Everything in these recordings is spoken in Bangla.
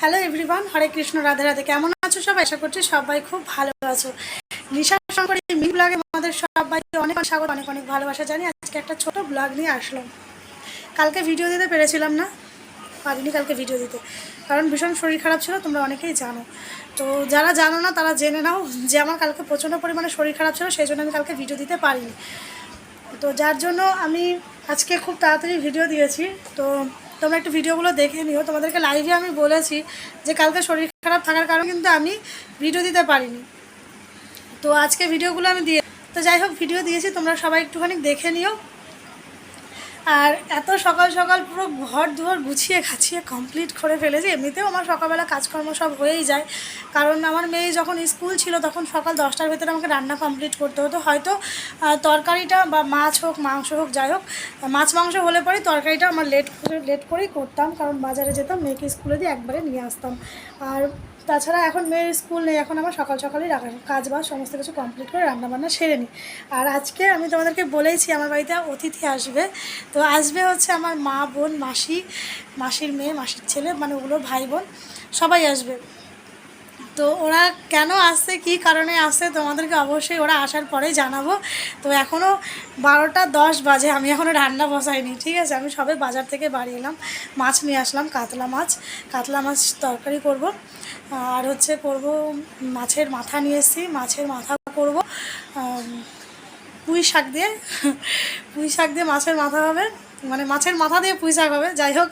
হ্যালো এভরিওয়ান হরে কৃষ্ণ রাধে রাধে কেমন আছো সবাই? আশা করছি সবাই খুব ভালো আছো। নিশা শঙ্কর মিনি ব্লগে আমাদের সবাইকে অনেক অনেক স্বাগত, অনেক অনেক ভালোবাসা জানি আজকে একটা ছোট ব্লগ নিয়ে আসলাম। কালকে ভিডিও দিতে পেরেছিলাম না? পারিনি কালকে ভিডিও দিতে। কারণ ভীষণ শরীর খারাপ ছিল, তোমরা অনেকেই জানো। তো যারা জানো না, তারা জেনে নাও যে আমার কালকে প্রচণ্ড পরিমাণে শরীর খারাপ ছিল, সেই জন্য আমি কালকে ভিডিও দিতে পারিনি। তো যার জন্য আমি আজকে খুব তাড়াতাড়ি ভিডিও দিয়েছি। তো তোমরা একটু ভিডিওগুলো দেখে নিও। তোমাদেরকে লাইভে আমি বলেছি যে কালকে শরীর খারাপ থাকার কারণে কিন্তু আমি ভিডিও দিতে পারিনি। তো আজকে ভিডিওগুলো আমি দিয়ে তো যাই হোক ভিডিও দিয়েছি, তোমরা সবাই একটুখানি দেখে নিও। আর এত সকাল সকাল পুরো ঘর দুয়ার গুছিয়ে খাছিয়ে কমপ্লিট করে ফেলেছি। এমনিতেও আমার সকালবেলা কাজকর্ম সব হয়েই যায়। কারণ আমার মেয়ে যখন স্কুল ছিল তখন সকাল দশটার ভেতরে আমাকে রান্না কমপ্লিট করতে হতো। হয়তো তরকারিটা বা মাছ হোক, মাংস হোক, যাই হোক, মাছ মাংস হলে পরে তরকারিটা আমার লেট করে লেট করেই করতাম। কারণ বাজারে যেতাম, মেয়েকে স্কুলে দিয়ে একবারে নিয়ে আসতাম। আর তাছাড়া এখন মেয়ের স্কুল নেই, এখন আমার সকাল সকালই কাজ বাজ সমস্ত কিছু কমপ্লিট করে রান্নাবান্না সেরে নিই। আর আজকে আমি তোমাদেরকে বলেইছি, আমার বাড়িতে অতিথি আসবে। তো আসবে হচ্ছে আমার মা, বোন, মাসি, মাসির মেয়ে, মাসির ছেলে মানে ওগুলো ভাই, বোন, সবাই আসবে। তো ওরা কেন আসছে, কী কারণে আসছে, তোমাদেরকে অবশ্যই ওরা আসার পরেই জানাব। তো এখনও বারোটা দশ বাজে, আমি এখনও রান্না বসাইনি, ঠিক আছে? আমি সবে বাজার থেকে বাড়ি এলাম, মাছ নিয়ে আসলাম, কাতলা মাছ কাতলা মাছ তরকারি করব। আর হচ্ছে করব, মাছের মাথা নিয়ে এসেছি, মাছের মাথা করব পুঁই শাক দিয়ে, পুঁই শাক দিয়ে মাছের মাথা হবে। মানে মাছের মাথা দিয়ে পুঁই শাক হবে, যাই হোক।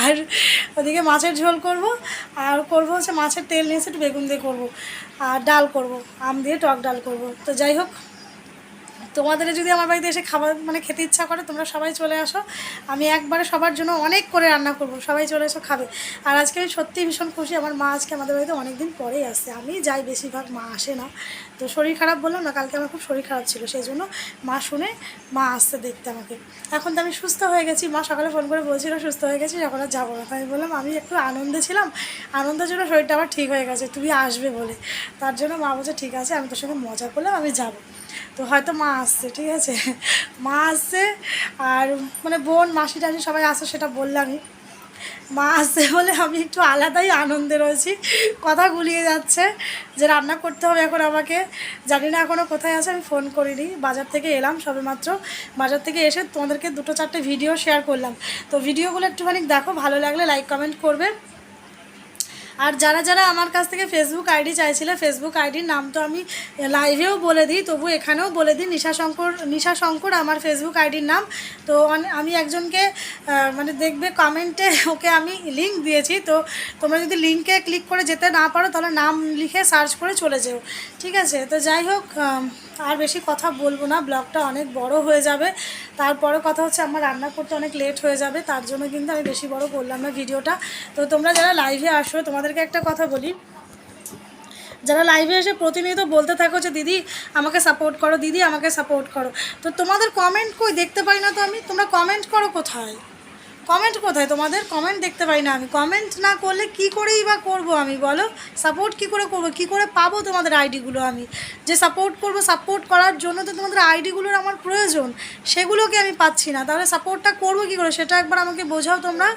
আর ওদিকে মাছের ঝোল করব, আর করব হচ্ছে মাছের তেল নিয়ে একটু বেগুন দিয়ে করব, আর ডাল করব, আম দিয়ে, টক ডাল করব। তো যাই হোক। তোমাদের যদি আমার বাড়িতে এসে খাবার মানে খেতে ইচ্ছা করে, তোমরা সবাই চলে আসো। আমি একবারে সবার জন্য অনেক করে রান্না করব, সবাই চলে এসো খাবে। আর আজকে আমি সত্যিই ভীষণ খুশি, আমার মা আজকে আমাদের বাড়িতে অনেক দিন পরেই আসছে। আমি যাই, বেশিরভাগ মা আসে না। তো শরীর খারাপ বললাম না, কালকে আমার খুব শরীর খারাপ ছিল, সেই জন্য মা শুনে মা আসতে দেখতে আমাকে। এখন তো আমি সুস্থ হয়ে গেছি, মা সকালে ফোন করে বলছিল, সুস্থ হয়ে গেছি এখন আর যাব না। তাই বললাম, আমি একটু আনন্দে ছিলাম, আনন্দের জন্য শরীরটা আমার ঠিক হয়ে গেছে, তুমি আসবে বলে। তার জন্য মা বলছে, ঠিক আছে, আমি তোর সঙ্গে মজা করলাম, আমি যাব। তো হয়তো মা আসছে, ঠিক আছে? মা আসছে আর মানে বোন, মাসি, টাসি সবাই আসছে সেটা বললামই। মা আসছে বলে আমি একটু আলাদাই আনন্দে রয়েছি। কথা গুলিয়ে যাচ্ছে যে রান্না করতে হবে এখন আমাকে। জানি না এখনও কোথায় আছে, আমি ফোন করিনি। বাজার থেকে এলাম সবেমাত্র। বাজার থেকে এসে তোমাদেরকে দুটো চারটে ভিডিও শেয়ার করলাম। তো ভিডিওগুলো একটুখানি দেখো, ভালো লাগলে লাইক কমেন্ট করবে। আর যারা যারা আমার কাছ থেকে ফেসবুক আইডি চাইছিলে ফেসবুক আইডির নাম তো আমি লাইভেও বলে দিই, তবু এখানেও বলে দিই, নিশা শঙ্কর নিশা শঙ্কর আমার ফেসবুক আইডির নাম। তো আমি একজনকে মানে দেখবে কমেন্টে ওকে আমি লিঙ্ক দিয়েছি। তো তোমরা যদি লিঙ্কে ক্লিক করে যেতে না পারো, তাহলে নাম লিখে সার্চ করে চলে যেও। ঠিক আছে? তো যাই হোক আর বেশি কথা বলব না, ব্লগটা অনেক বড় হয়ে যাবে। তারপরে কথা হচ্ছে আমার রান্না করতে অনেক লেট হয়ে যাবে, তার জন্য কিন্তু আমি বেশি বড় করলাম না ভিডিওটা। তো তোমরা যারা লাইভে আসো, তোমাদেরকে একটা কথা বলি। যারা লাইভে এসে প্রতিনিয়ত বলতে থাকো যে, দিদি, আমাকে সাপোর্ট করো, দিদি, আমাকে সাপোর্ট করো। তো তোমাদের কমেন্ট কই? দেখতে পাই না তো আমি, তোমরা কমেন্ট করো কোথায়? কমেন্ট কোথায়? তোমাদের কমেন্ট দেখতে পাই না আমি। কমেন্ট না করলে কি করেই বা করব আমি? বলো? সাপোর্ট কি করে করব? কি করে পাবো তোমাদের আইডিগুলো আমি? যে সাপোর্ট করব সাপোর্ট করার জন্য তো তোমাদের আইডিগুলোর আমার প্রয়োজন। সেগুলোকে আমি পাচ্ছি না। তাহলে সাপোর্টটা করব কি করে? সেটা একবার আমাকে বোঝাও তোমরা।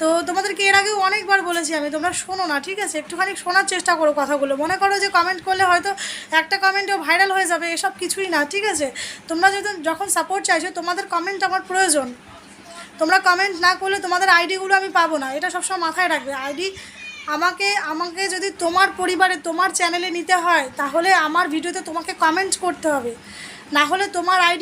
তো তোমাদেরকে এর আগেও অনেকবার বলেছি আমি, তোমরা শোনো না, ঠিক আছে? একটুখানি শোনার চেষ্টা করো কথাগুলো। মনে করো যে কমেন্ট করলে হয়তো একটা কমেন্টও ভাইরাল হয়ে যাবে, এসব কিছুই না, ঠিক আছে? তোমরা যদি যখন সাপোর্ট চাইছো, তোমাদের কমেন্ট আমার প্রয়োজন। তোমরা কমেন্ট না করলে তোমাদের আইডিগুলো আমি পাবো না। এটা সবসময় মাথায় রাখবে। আইডি আমাকে আমাকে যদি তোমার পরিবারে, তোমার চ্যানেলে নিতে হয়, তাহলে আমার ভিডিওতে তোমাকে কমেন্ট করতে হবে। না হলে তোমার আইডি